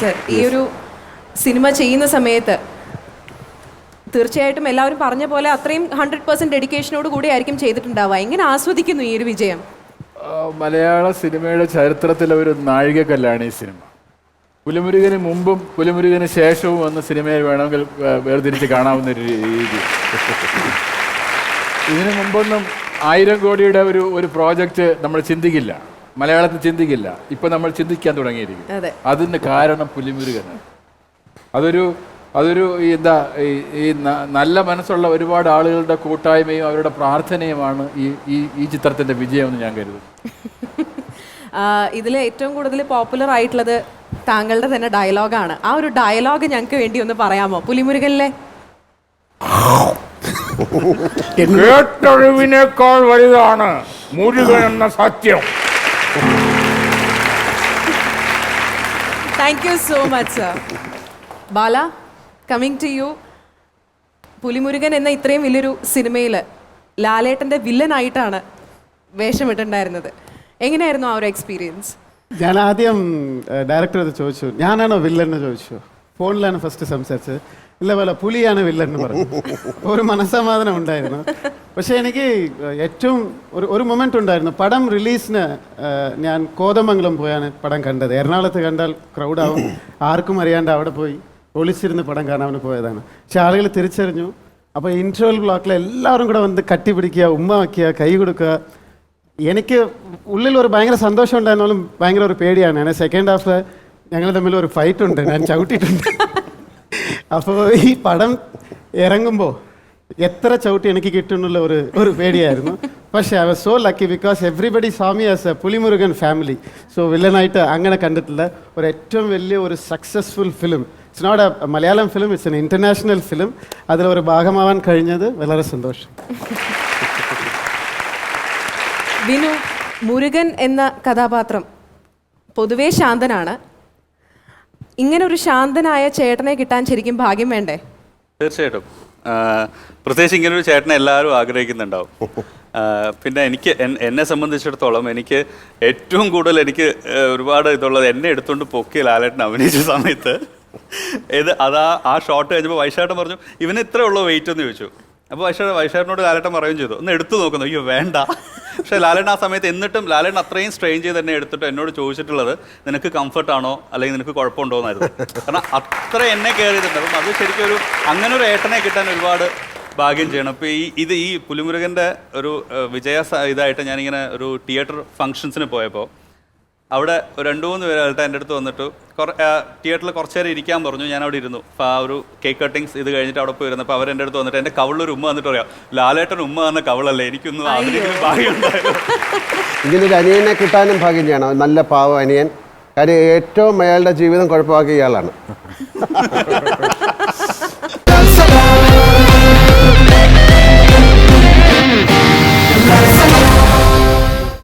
Sir ഈ ഒരു cinema ചെയ്യുന്ന സമയത്ത് തീർച്ചയായിട്ടും എല്ലാവരും പറഞ്ഞ പോലെ അത്രയും ഹൺഡ്രഡ് പെർസെന്റ് ഡെഡിക്കേഷനോട് കൂടി ആയിരിക്കും ചെയ്തിട്ടുണ്ടാവുക. എങ്ങനെ ആസ്വദിക്കുന്നു ഈ ഒരു വിജയം? മലയാള സിനിമയുടെ ചരിത്രത്തിലെ ഒരു നാഴികക്കല്ലാണ് ഈ സിനിമ. പുലിമുരുകന് മുമ്പും പുലിമുരുകന് ശേഷവും എന്ന സിനിമയിൽ വേണമെങ്കിൽ വേർതിരിച്ച് കാണാവുന്ന ഒരു രീതി. ഇതിനു മുമ്പൊന്നും ആയിരം കോടിയുടെ ഒരു ഒരു പ്രോജക്റ്റ് നമ്മൾ ചിന്തിക്കില്ല. മലയാളത്തിൽ ചിന്തിക്കില്ല. ഇപ്പൊ നമ്മൾ ചിന്തിക്കാൻ തുടങ്ങിയിരിക്കും അതിന് കാരണം പുലിമുരുകനാണ്. അതൊരു അതൊരു എന്താ ഈ നല്ല മനസ്സുള്ള ഒരുപാട് ആളുകളുടെ കൂട്ടായ്മയും അവരുടെ പ്രാർത്ഥനയുമാണ് ഈ ഈ ഈ ചിത്രത്തിന്റെ വിജയം എന്ന് ഞാൻ കരുതുന്നു. ഇതിൽ ഏറ്റവും കൂടുതൽ പോപ്പുലർ ആയിട്ടുള്ളത് താങ്കളുടെ തന്നെ ഡയലോഗാണ് ആ ഒരു ഡയലോഗ് ഞങ്ങൾക്ക് വേണ്ടി ഒന്ന് പറയാമോ? പുലിമുരുകനിലെ? കേട്ടൊഴിവിനേക്കാൾ വലുതാണ് മുരുകൻ എന്ന സത്യം. Thank you so much sir Bala coming to you Pulimurugan എന്ന ഇത്രയും വലിയൊരു സിനിമയിൽ ലാലേട്ടന്റെ വില്ലനായിട്ടാണ് വേഷമിട്ടുണ്ടായിരുന്നത്. എങ്ങനെയായിരുന്നു ആ ഒരു എക്സ്പീരിയൻസ് ഞാൻ ആദ്യം ഡയറക്ടർ ചോദിച്ചു ഞാനാണോ വില്ലൻ എന്ന് ചോദിച്ചു ഫോണിലാണ് ഫസ്റ്റ് സംസാരിച്ചത്. ഇല്ല പോലെ പുലിയാണ് വില്ലൻ എന്ന് പറഞ്ഞു. ഒരു മനസ്സമാധാനം ഉണ്ടായിരുന്നു. പക്ഷെ എനിക്ക് ഏറ്റവും ഒരു ഒരു മൊമെന്റ് ഉണ്ടായിരുന്നു. പടം റിലീസിന് ഞാൻ കോതമംഗലം പോയാണ് പടം കണ്ടത്. എറണാകുളത്ത് കണ്ടാൽ ക്രൗഡാവും ആർക്കും അറിയാണ്ട് അവിടെ പോയി ഒളിച്ചിരുന്ന് പടം കാണാൻ പോയതാണ്. പക്ഷെ ആളുകൾ തിരിച്ചറിഞ്ഞു. അപ്പോൾ ഇൻട്രോൽ ബ്ലോക്കിൽ എല്ലാവരും കൂടെ വന്ന് കട്ടിപ്പിടിക്കുക ഉമ്മ വയ്ക്കുക കൈ കൊടുക്കുക. എനിക്ക് ഉള്ളിൽ ഒരു ഭയങ്കര സന്തോഷം ഉണ്ടായിരുന്നാലും ഭയങ്കര ഒരു പേടിയാണ്. സെക്കൻഡ് ഹാഫ് ഞങ്ങൾ തമ്മിൽ ഒരു ഫൈറ്റ് ഉണ്ട്. ഞാൻ ചവിട്ടിയിട്ടുണ്ട്. അപ്പോൾ ഈ പടം ഇറങ്ങുമ്പോൾ എത്ര ചവിട്ടി എനിക്ക് കിട്ടുന്നുള്ള ഒരു ഒരു പേടിയായിരുന്നു. പക്ഷേ I was so lucky because everybody saw me as a Pulimurugan family so വില്ലനായിട്ട് അങ്ങനെ കണ്ടിട്ടില്ല. ഒരു ഏറ്റവും വലിയ ഒരു successful film it's not a Malayalam film it's an international film അതിൽ ഒരു ഭാഗമാവാൻ കഴിഞ്ഞത് വളരെ സന്തോഷം. വിനു മുരുകൻ എന്ന കഥാപാത്രം പൊതുവേ ശാന്തനാണ്. ഇങ്ങനെ ഒരു ശാന്തനായ ചേട്ടനെ കിട്ടാൻ ശരിക്കും ഭാഗ്യം വേണ്ടേ? തീർച്ചയായിട്ടും. പ്രത്യേകിച്ച് ഇങ്ങനൊരു ചേട്ടനെ എല്ലാവരും ആഗ്രഹിക്കുന്നുണ്ടാവും. പിന്നെ എനിക്ക് എന്നെ സംബന്ധിച്ചിടത്തോളം എനിക്ക് ഏറ്റവും കൂടുതൽ എനിക്ക് ഒരുപാട് ഇതുള്ളത് എന്നെ എടുത്തുകൊണ്ട് പൊക്കി ലാലേട്ടൻ അഭിനയിച്ച സമയത്ത്. ഇത് അതാ ആ ഷോട്ട് കഴിഞ്ഞപ്പോൾ വൈശാട്ടൻ പറഞ്ഞു ഇവന് ഇത്രേ ഉള്ളൂ വെയിറ്റ് എന്ന് ചോദിച്ചു. അപ്പോൾ വൈശാ വൈശാട്ടനോട് ലാലേട്ടൻ പറയുകയും ചെയ്തു. ഒന്ന് എടുത്തു നോക്കുന്നു. അയ്യോ വേണ്ട. പക്ഷേ ലാലേട്ടൻ ആ സമയത്ത് എന്നിട്ടും ലാലേട്ടൻ അത്രയും സ്ട്രെയിൻ ചെയ്ത് തന്നെ എടുത്തിട്ട് എന്നോട് ചോദിച്ചിട്ടുള്ളത് നിനക്ക് കംഫർട്ടാണോ അല്ലെങ്കിൽ നിനക്ക് കുഴപ്പമുണ്ടോ? എന്നായിരുന്നു. കാരണം അത്ര എന്നെ കെയർ അപ്പം അത് ശരിക്കും ഒരു അങ്ങനെ ഒരു ഏട്ടനെ കിട്ടാൻ ഒരുപാട് ഭാഗ്യം ചെയ്യണം. അപ്പോൾ ഈ ഇത് ഈ പുലിമുരുകന്റെ ഒരു വിജയ ഇതായിട്ട് ഞാനിങ്ങനെ ഒരു തിയേറ്റർ ഫങ്ഷൻസിന് പോയപ്പോൾ അവിടെ രണ്ടു രണ്ട് മൂന്ന് പേരായിട്ട് എന്റെ അടുത്ത് വന്നിട്ട്. കുറേ തിയേറ്ററിൽ കുറച്ച് നേരം ഇരിക്കാൻ പറഞ്ഞു. ഞാൻ അവിടെ ഇരുന്നു. അപ്പോൾ ആ ഒരു കേക്ക് കട്ടിങ്സ് ഇത് കഴിഞ്ഞിട്ട് അവിടെ പോയി ഇരുന്നപ്പോൾ അവർ എന്റെ അടുത്ത് വന്നിട്ട് എന്റെ കവളിലൊരു ഉമ്മ വന്നിട്ട് പറയാം ലാലേട്ടൻ ഉമ്മ എന്ന കവളല്ല? എനിക്കൊന്നും അതിനെങ്കിലും ഭാഗ്യം ഉണ്ടായിരുന്നു ഇങ്ങനൊരു അനിയനെ കിട്ടാനും ഭാഗ്യം ചെയ്യണം നല്ല പാവം അനിയൻ. കാര്യം ഏറ്റവും അയാളുടെ ജീവിതം കുഴപ്പമാക്കിയ ഇയാളാണ്.